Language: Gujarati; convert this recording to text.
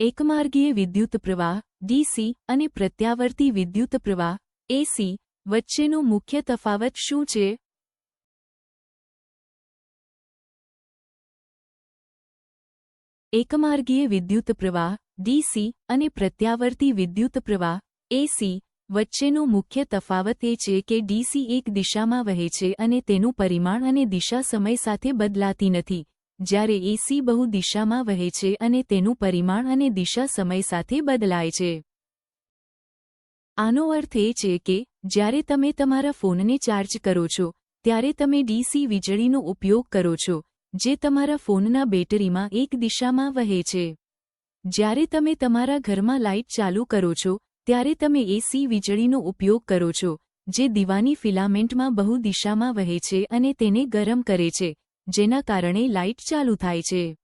એકમાર્ગીય વિદ્યુત પ્રવાહ, ડીસી, અને પ્રત્યાવર્તી વિદ્યુત પ્રવાહ, એસી, વચ્ચેનો મુખ્ય તફાવત શું છે? એકમાર્ગીય વિદ્યુત પ્રવાહ, ડીસી, અને પ્રત્યાવર્તી વિદ્યુત પ્રવાહ, એસી, વચ્ચેનો મુખ્ય તફાવત એ છે કે ડીસી એક દિશામાં વહે છે અને તેનું પરિમાણ અને દિશા સમય સાથે બદલાતી નથી. જ્યારે એસી બહુ દિશામાં વહે છે અને તેનું પરિમાણ અને દિશા સમય સાથે બદલાય છે. આનો અર્થ એ છે કે, જ્યારે તમે તમારા ફોનને ચાર્જ કરો છો, ત્યારે તમે ડીસી વીજળીનો ઉપયોગ કરો છો, જે તમારા ફોનના બેટરીમાં એક દિશામાં વહે છે. જ્યારે તમે તમારા ઘરમાં લાઇટ ચાલુ કરો છો, ત્યારે તમે એસી વીજળીનો ઉપયોગ કરો છો, જે દીવાની ફિલામેન્ટમાં બહુ દિશામાં વહે છે અને તેને ગરમ કરે છે જેના કારણે લાઇટ ચાલુ થાય છે.